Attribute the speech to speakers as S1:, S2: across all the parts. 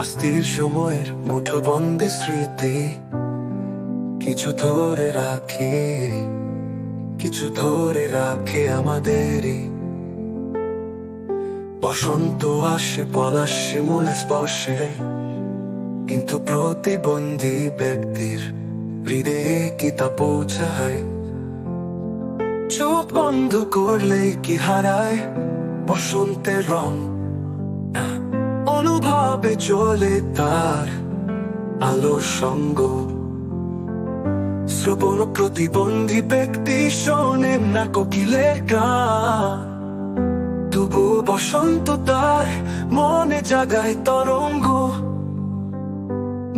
S1: অস্থির সময়ের মুঠো বন্দে স্মৃতি কিছু ধরে রাখে, কিছু ধরে রাখে আমাদেরই। বসন্ত আসে পলাশে মূলে স্পর্শে, কিন্তু প্রতিবন্ধী ব্যক্তির হৃদয়ে কি তা পৌঁছায়? চোখ বন্ধ করলে কি হারায় বসন্তের রং? অনুভবে চলে তার আলোর সঙ্গ। শ্রবণ প্রতিবন্ধী ব্যক্তি শোনেন না কোকিলের গান তবু বসন্ত তার মনে জাগায় তরঙ্গ।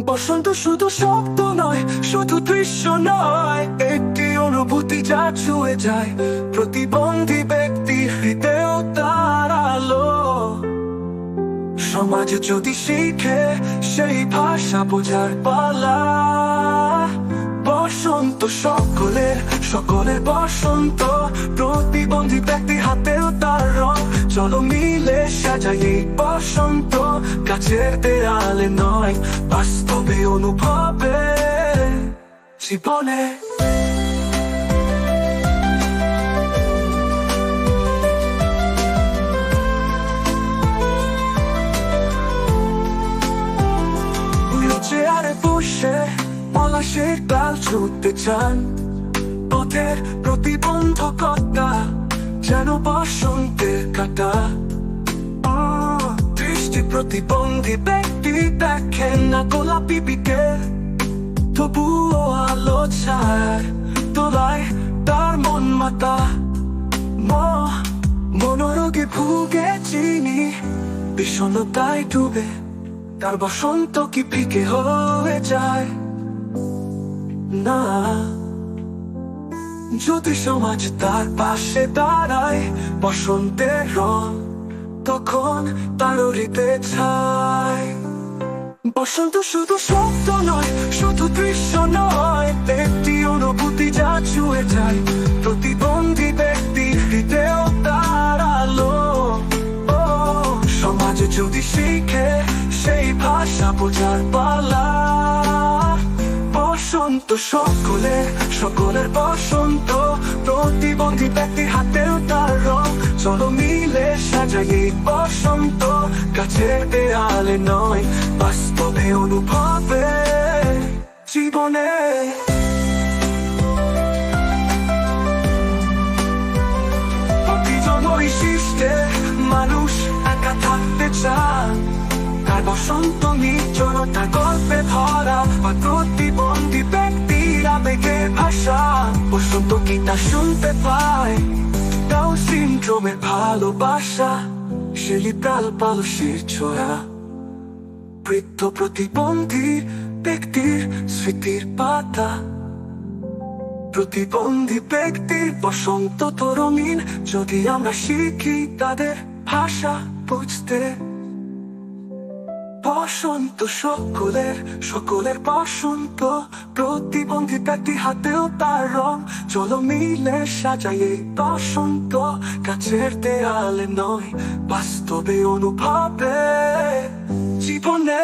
S1: বসন্ত শুধু শব্দ নয়, শুধু দৃশ্য নয়, একটি অনুভূতি যা ছুঁয়ে যায় প্রতিবন্ধী ব্যক্তি হৃদয় সমাজ যদি শিখে সেই ভাষা বোঝার পালা। বসন্ত সকলের সকলের বসন্ত। প্রতিবন্ধী ব্যক্তি হাতেও তার রং। চলো মিলে সাজাই বসন্ত। কাছের দেয়ালে নয়, বাস্তবে অনুভবে জীবনে। পলাশের ডাল ছুটতে চান। পথের প্রতিবন্ধকতা যেন বসন্তের কাটা। দৃষ্টি প্রতিবন্ধী ব্যক্তি দেখেন না গোলাপি বিকে তবুও আলো ছায় তোলায় তার মন মাতা। মনোরোগে ভুগে চিনি, বিষণ্ণতায় ডুবে তার বসন্ত কি ফিকে হয়ে যায়। না। যদি সমাজ তার পাশে দাঁড়ায় বসন্তের রং, তখন তার হৃদে ছায়। বসন্ত শুধু শব্দ নয়, শুধু দৃশ্য নয়, ব্যক্তি অনুভূতি যা ছুঁয়ে যায়, প্রতিবন্ধী ব্যক্তি হৃদয় তার আলো। সমাজ যদি শিখে সেই ভাষা বোঝার পালা। বসন্ত সকলে, সকলের বসন্ত। প্রতিবন্ধী ব্যক্তির হাতেও তার রং চলো মিলে সাজাই বসন্ত। কাছের দেয়ালে নয়, বাস্তবে অনুভবে জীবনে। মানুষ একা থাকতে চান তার বসন্ত বা আবেগে ভাষা বসন্ত কি শুনতে পায়। তাও ভালোবাসা পালসের ছোড়া বৃদ্ধ প্রতিবন্ধী ব্যক্তির স্মৃতির পাতা। প্রতিবন্ধী ব্যক্তির বসন্ত তরমিন যদি আমরা শিখি তাদের ভাষা বুঝতে। বসন্ত সকলের সকলের বসন্ত। প্রতিবন্ধী ব্যক্তি হাতেও তার রং। চলো মিলে সাজাইয়ে বসন্ত। কাছের দেয়ালে নয়, বাস্তবে অনুভবে। জীবনে